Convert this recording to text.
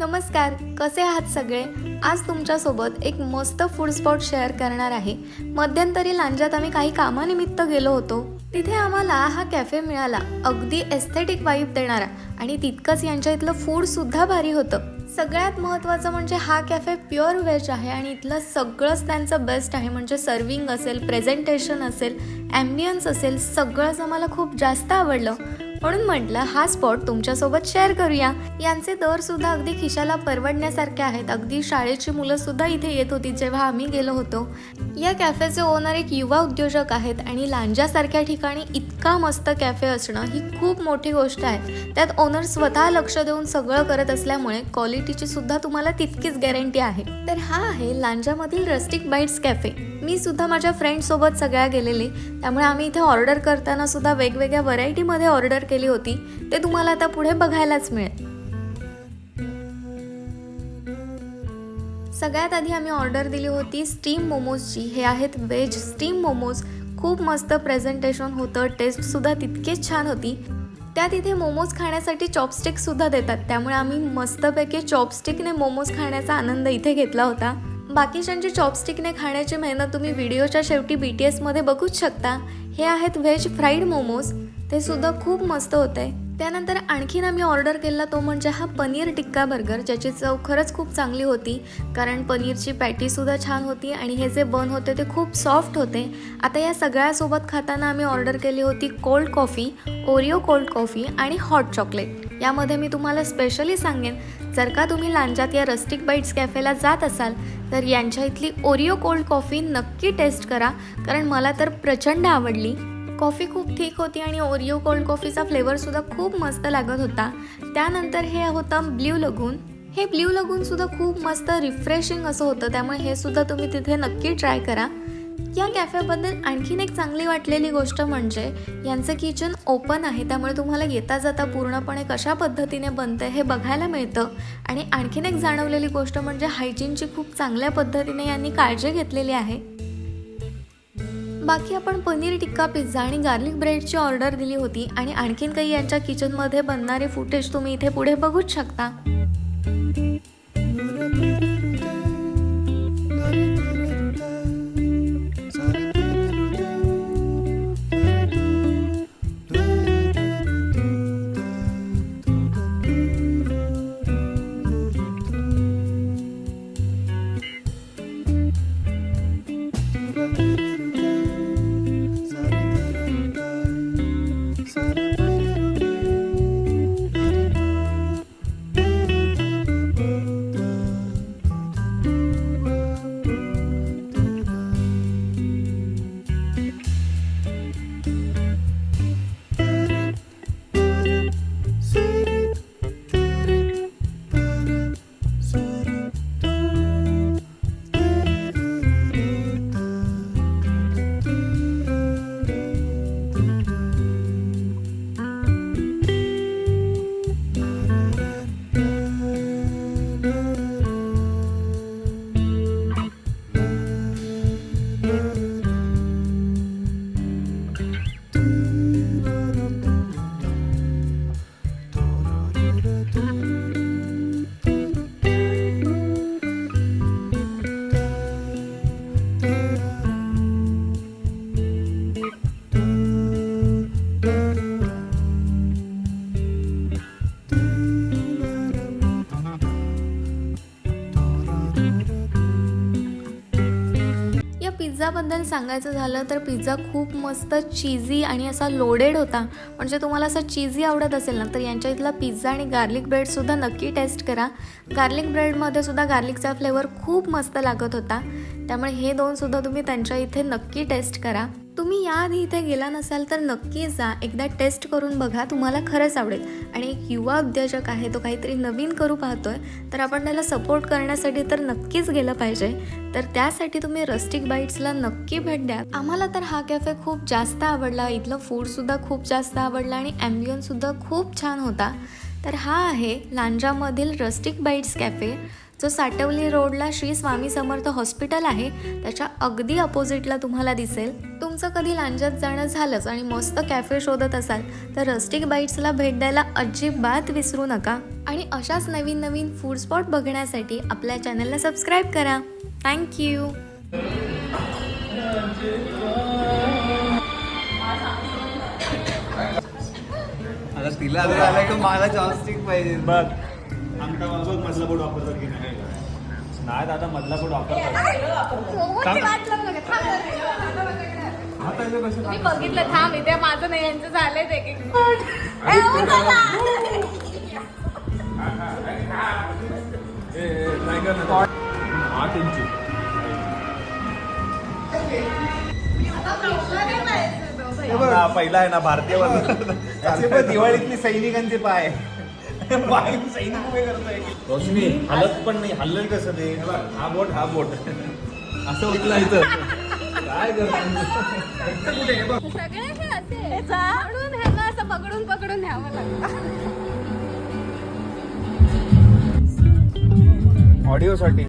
नमस्कार कसे आहात सगळे? आज तुमच्यासोबत एक मस्त फूड स्पॉट शेअर करणार आहे. मध्यंतरी लांजात आम्ही काही कामानिमित्त गेलो होतो. तिथे आम्हाला हा कॅफे मिळाला अगदी एस्थेटिक वाईब देणारा आणि तितकंच यांच्या इथलं फूड सुद्धा भारी होतं. सगळ्यात महत्त्वाचं म्हणजे हा कॅफे प्युअर व्हेज आहे आणि इथलं सगळंच त्यांचं बेस्ट आहे. म्हणजे सर्विंग असेल प्रेझेंटेशन असेल ॲम्बियन्स असेल सगळंच आम्हाला खूप जास्त आवडलं. म्हणून म्हटलं हा स्पॉट तुमच्यासोबत शेअर करूया. यांचे दर सुद्धा अगदी खिशाला परवडण्यासारखे आहेत. अगदी शाळेची मुलं सुद्धा इथे येत होती जेव्हा आम्ही गेलो होतो. या कॅफेचे ओनर एक युवा उद्योजक आहेत आणि लांजासारख्या ठिकाणी इतका मस्त कॅफे असणं ही खूप मोठी गोष्ट आहे. त्यात ओनर स्वतः लक्ष देऊन सगळं करत असल्यामुळे क्वालिटीची सुद्धा तुम्हाला तितकीच गॅरंटी आहे. तर हा आहे लांजामधील रस्टिक बाईट्स कॅफे. मी सुद्धा माझ्या फ्रेंडसोबत सगळ्या गेलेले. त्यामुळे आम्ही इथे ऑर्डर करताना सुद्धा वेगवेगळ्या व्हरायटीमध्ये ऑर्डर केली होती. ते तुम्हाला आता पुढे बघायलाच मिळेल. सगळ्यात आधी आम्ही ऑर्डर दिली होती स्टीम मोमोजची. हे आहेत व्हेज स्टीम मोमोज. खूप मस्त प्रेझेंटेशन होतं टेस्टसुद्धा तितकीच छान होती. त्या तिथे मोमोज खाण्यासाठी चॉपस्टिकसुद्धा देतात. त्यामुळे आम्ही मस्तपैकी चॉपस्टिकने मोमोज खाण्याचा आनंद इथे घेतला होता. बाकीच्यांची चॉपस्टिकने खाण्याची मेहनत तुम्ही व्हिडिओच्या शेवटी बी टी एसमध्ये बघूच शकता. हे आहेत व्हेज फ्राईड मोमोज. ते सुद्धा खूप मस्त होते. त्यानंतर आणखीन आम्ही ऑर्डर केला तो म्हणजे हा पनीर टिक्का बर्गर ज्याची चव खरंच खूप चांगली होती. कारण पनीरची पॅटीसुद्धा छान होती आणि हे जे बन होते ते खूप सॉफ्ट होते. आता या सगळ्यासोबत खाताना आम्ही ऑर्डर केली होती cold coffee Oreo cold coffee आणि हॉट चॉकलेट यामध्ये मी तुम्हाला स्पेशली सांगेन जर का तुम्ही लांजात या रस्टिक बाईट्स कॅफेला जात असाल तर यांच्या इथली ओरिओ कोल्ड कॉफी नक्की टेस्ट करा. कारण मला तर प्रचंड आवडली. कॉफी खूप ठीक होती आणि ओरिओ कोल्ड कॉफीचा फ्लेवरसुद्धा खूप मस्त लागत होता. त्यानंतर हे होतं ब्ल्यू लगून. हे ब्ल्यू लगूनसुद्धा खूप मस्त रिफ्रेशिंग असं होतं. त्यामुळे हे सुद्धा तुम्ही तिथे नक्की ट्राय करा. या कॅफेबद्दल आणखीन एक चांगली वाटलेली गोष्ट म्हणजे यांचं किचन ओपन आहे. त्यामुळे तुम्हाला येता जाता पूर्णपणे कशा पद्धतीने बनतं हे बघायला मिळतं. आणि आणखीन एक जाणवलेली गोष्ट म्हणजे हायजीनची खूप चांगल्या पद्धतीने यांनी काळजी घेतलेली आहे. बाकी आपण पनीर टिक्का पिझ्झा आणि गार्लिक ब्रेडची ऑर्डर दिली होती आणि आणखीन काही यांच्या किचनमध्ये बनणारे फुटेज तुम्ही इथे पुढे बघूच शकता. पिझ्झाबद्दल सांगायचं झालं तर पिझ्झा खूप मस्त चीझी आणि असा लोडेड होता. म्हणजे तुम्हाला असं चीजी आवडत असेल ना तर यांच्या इथला पिझ्झा आणि गार्लिक ब्रेडसुद्धा नक्की टेस्ट करा. गार्लिक ब्रेडमध्ये सुद्धा गार्लिकचा फ्लेवर खूप मस्त लागत होता. त्यामुळे हे दोन सुद्धा तुम्ही त्यांच्या इथे नक्की टेस्ट करा. तुम्ही याआधी इथे गेला नसाल तर नक्की जा. एकदा टेस्ट करून बघा तुम्हाला खरंच आवडेल. आणि एक युवा उद्योजक आहे तो काहीतरी नवीन करू पाहतोय. तर आपण त्याला सपोर्ट करण्यासाठी तर नक्कीच गेलं पाहिजे. तर त्यासाठी तुम्ही रस्टिक बाईट्सला नक्की भेट द्या. आम्हाला तर हा कॅफे खूप जास्त आवडला. इथलं फूडसुद्धा खूप जास्त आवडलं आणि ॲम्बियन्ससुद्धा खूप छान होता. तर हा आहे लांजामधील रस्टिक बाईट्स कॅफे जो साटवली रोडला श्री स्वामी समर्थ हॉस्पिटल आहे त्याच्या अगदी अपोजिटला तुम्हाला दिसेल. तुमचं कधी लांजात जाणं झालंच आणि मस्त कॅफे शोधत असाल तर रस्टिक बाईट्सला भेट द्यायला अजिबात विसरू नका. आणि अशाच नवीन नवीन फूड स्पॉट बघण्यासाठी आपल्या चॅनलला सबस्क्राईब करा. थँक्यू आता तिला जर आलं की मला चॉपस्टिक पाहिजे. बघ. मधला बोट वापरतात की नाही. नाही दादा मधला बोट वापरतात कसे मी बघितलं थांब इथे माझं नाही यांचं झालंय ते एक आठ इंची हा, पहिला आहे ना भारतीय दिवाळीतली सैनिकांचे पाय. रोशनी हलत पण नाही हल्लेल कसं ते? हा बोट हा बोट. असं उचलायचं काय करतो हे असे. पकडून असं पकडून पकडून न्यावं लागतं. ऑडिओ साठी.